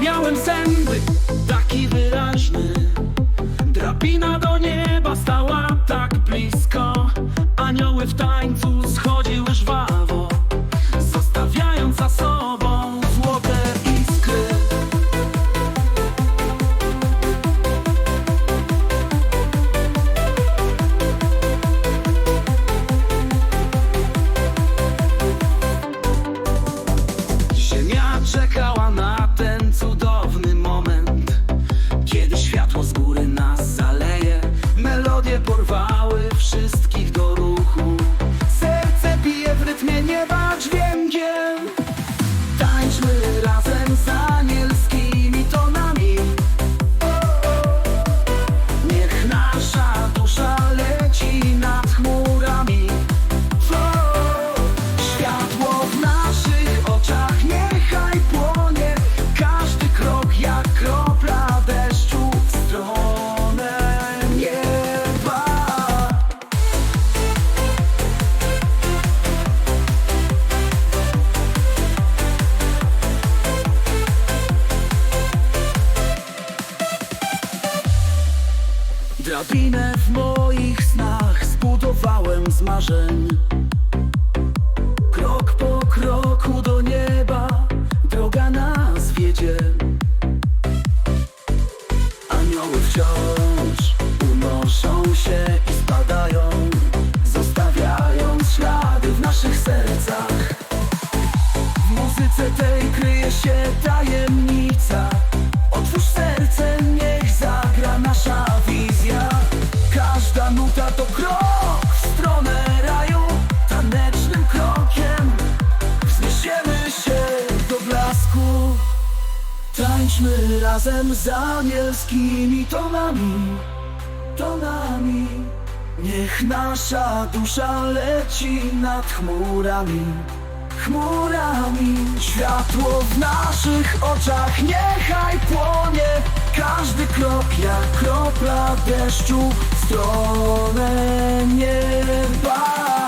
miałem zęby Taki wyraźny. Drabina do nieba stała. Drabinę w moich snach zbudowałem z marzeń. Krok po kroku do nieba droga nas wiedzie. Anioły wciąż unoszą się i spadają Zostawiając ślady w naszych sercach. W muzyce tej kryje się tajemnica Tańczmy razem z anielskimi tonami Tonami. Niech nasza dusza leci nad chmurami Chmurami. Światło w naszych oczach niechaj płonie. Każdy krok jak kropla deszczu w stronę nieba